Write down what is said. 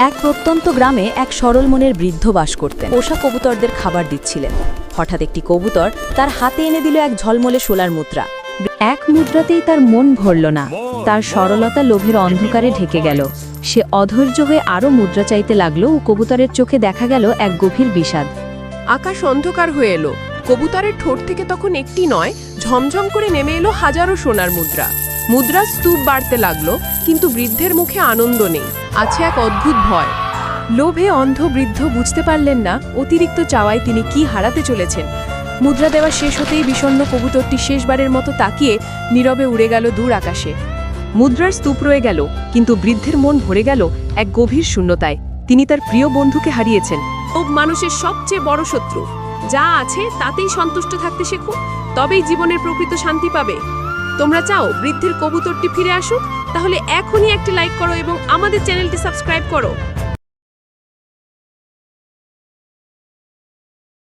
এক প্রত্যন্ত গ্রামে এক সরল মনের বৃদ্ধ বাস করতেন। পোষা কবুতরদের খাবার দিচ্ছিলেন। হঠাৎ একটি কবুতর তার হাতে এনে দিল এক ঝলমলে সোলার মুদ্রা। এক মুদ্রাতেই তার মন ভরল না। তার সরলতা লোভের অন্ধকারে ঢেকে গেল। সে অধৈর্য হয়ে আরও মুদ্রা চাইতে লাগল ও কবুতরের চোখে দেখা গেল এক গভীর বিষাদ। আকাশ অন্ধকার হয়ে এলো। কবুতরের ঠোঁট থেকে তখন একটি নয়, ঝমঝম করে নেমে এলো হাজারো সোনার মুদ্রা। মুদ্রার স্তূপ বাড়তে লাগল, কিন্তু বৃদ্ধের মুখে আনন্দ নেই। আছে এক অদ্ভুত ভয়। লোভে অন্ধ বৃদ্ধ বুঝতে পারলেন না অতিরিক্ত চাওয়ায় তিনি কি হারাতে চলেছেন। মুদ্রা দেওয়া শেষ হতেই বিষণ্ণ কবুতরটি শেষবারের মতো তাকিয়ে নীরবে উড়ে গেল দূর আকাশে। মুদ্রার স্তূপ রয়ে গেল, কিন্তু বৃদ্ধের মন ভরে গেল এক গভীর শূন্যতায়। তিনি তার প্রিয় বন্ধুকে হারিয়েছেন। ও মানুষের সবচেয়ে বড় শত্রু। যা আছে তাতেই সন্তুষ্ট থাকতে শেখো তবেই জীবনের প্রকৃত শান্তি পাবে। তোমরা চাও বৃদ্ধির কবুতরটি ফিরে আসুক? তাহলে এখনই একটি লাইক করো এবং আমাদের চ্যানেলটি সাবস্ক্রাইব করো।